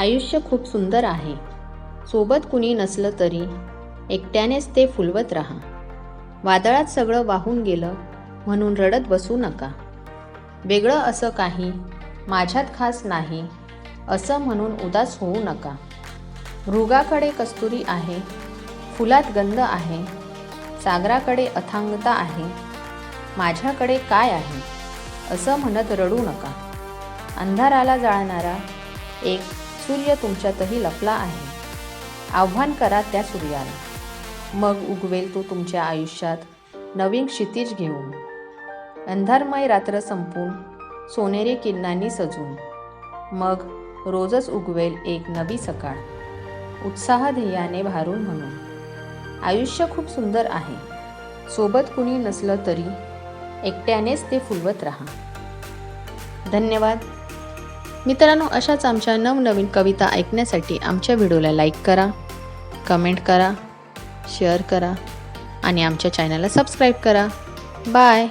आयुष्य खूप सुंदर आहे. सोबत कुणी नसलं तरी एकट्यानेच ते फुलवत राहा. वादळात सगळं वाहून गेलं म्हणून रडत बसू नका. वेगळं असं काही माझ्यात खास नाही असं म्हणून उदास होऊ नका. मृगाकडे कस्तुरी आहे फुलात गंध आहे सागराकडे अथांगता आहे माझ्याकडे काय आहे असं म्हणत रडू नका. अंधाराला जाळणारा एक सूर्य तुमच्यातही लपला आहे. आव्हान करा त्या सूर्याला. मग उगवेल तो तुमच्या आयुष्यात नवीन क्षितिज घेऊन. अंधारमय रात्र संपून सोनेरी किरणांनी सजून. मग रोजच उगवेल एक नवी सकाळ. उत्साह ध्येयाने भारून म्हणून. आयुष्य खूप सुंदर आहे. सोबत कुणी नसलं तरी एकट्यानेच ते फुलवत राहा. धन्यवाद. मित्रांनो अशाच आमच्या नवनवीन कविता ऐकण्यासाठी आमच्या व्हिडिओला लाईक करा कमेंट करा शेअर करा आणि आमच्या चॅनलला सबस्क्राईब करा. बाय!